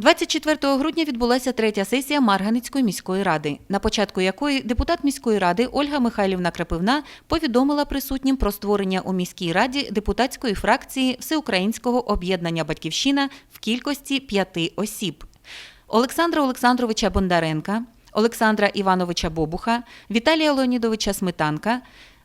24 грудня відбулася третя сесія Марганицької міської ради, на початку якої депутат міської ради Ольга Михайлівна Крапивна повідомила присутнім про створення у міській раді депутатської фракції Всеукраїнського об'єднання Батьківщина в кількості п'яти осіб. Олександра Олександровича Бондаренка, Олександра Івановича Бобуха, Віталія Леонідовича Сметанка,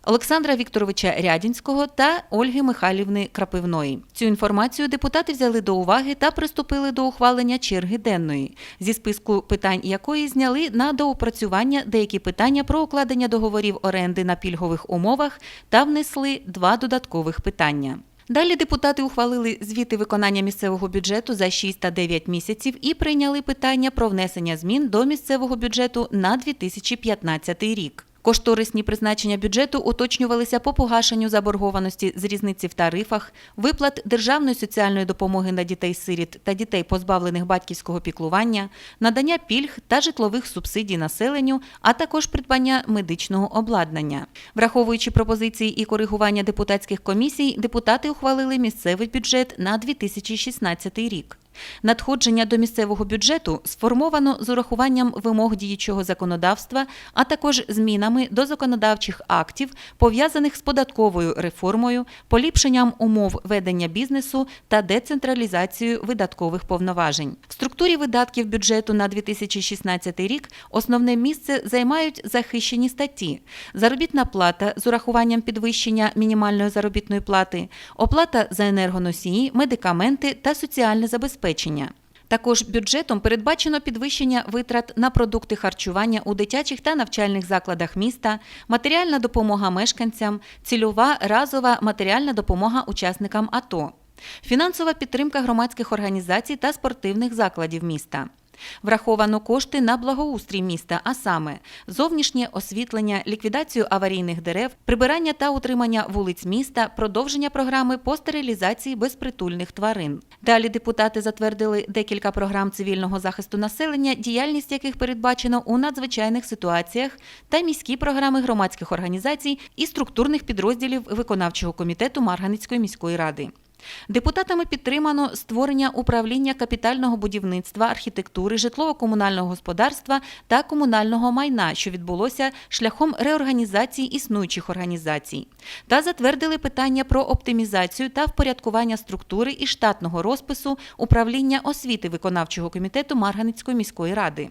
Олександра Вікторовича Рядінського та Ольги Михайлівни Крапивної. Цю інформацію депутати взяли до уваги та приступили до ухвалення черги денної, зі списку питань якої зняли на доопрацювання деякі питання про укладення договорів оренди на пільгових умовах та внесли два додаткових питання. Далі депутати ухвалили звіти виконання місцевого бюджету за 6 та 9 місяців і прийняли питання про внесення змін до місцевого бюджету на 2015 рік. Кошторисні призначення бюджету уточнювалися по погашенню заборгованості з різниці в тарифах, виплат державної соціальної допомоги на дітей-сиріт та дітей, позбавлених батьківського піклування, надання пільг та житлових субсидій населенню, а також придбання медичного обладнання. Враховуючи пропозиції і коригування депутатських комісій, депутати ухвалили місцевий бюджет на 2016 рік. Надходження до місцевого бюджету сформовано з урахуванням вимог діючого законодавства, а також змінами до законодавчих актів, пов'язаних з податковою реформою, поліпшенням умов ведення бізнесу та децентралізацією видаткових повноважень. В структурі видатків бюджету на 2016 рік основне місце займають захищені статті: заробітна плата з урахуванням підвищення мінімальної заробітної плати, оплата за енергоносії, медикаменти та соціальне забезпечення. Також бюджетом передбачено підвищення витрат на продукти харчування у дитячих та навчальних закладах міста, матеріальна допомога мешканцям, цільова разова матеріальна допомога учасникам АТО, фінансова підтримка громадських організацій та спортивних закладів міста. Враховано кошти на благоустрій міста, а саме зовнішнє освітлення, ліквідацію аварійних дерев, прибирання та утримання вулиць міста, продовження програми по стерилізації безпритульних тварин. Далі депутати затвердили декілька програм цивільного захисту населення, діяльність яких передбачено у надзвичайних ситуаціях, та міські програми громадських організацій і структурних підрозділів виконавчого комітету Марганицької міської ради. Депутатами підтримано створення управління капітального будівництва, архітектури, житлово-комунального господарства та комунального майна, що відбулося шляхом реорганізації існуючих організацій, та затвердили питання про оптимізацію та впорядкування структури і штатного розпису управління освіти виконавчого комітету Марганицької міської ради.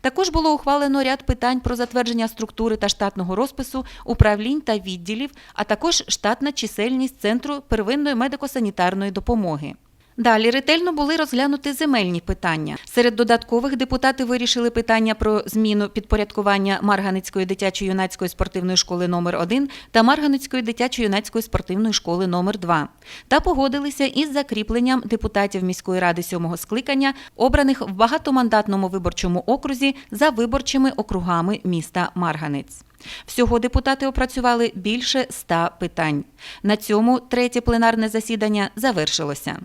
Також було ухвалено ряд питань про затвердження структури та штатного розпису управлінь та відділів, а також штатна чисельність Центру первинної медико-санітарної допомоги. Далі ретельно були розглянуті земельні питання. Серед додаткових депутати вирішили питання про зміну підпорядкування Марганицької дитячо-юнацької спортивної школи номер 1 та Марганицької дитячо-юнацької спортивної школи номер 2 та погодилися із закріпленням депутатів міської ради сьомого скликання, обраних в багатомандатному виборчому окрузі за виборчими округами міста Марганець. Всього депутати опрацювали більше ста питань. На цьому третє пленарне засідання завершилося.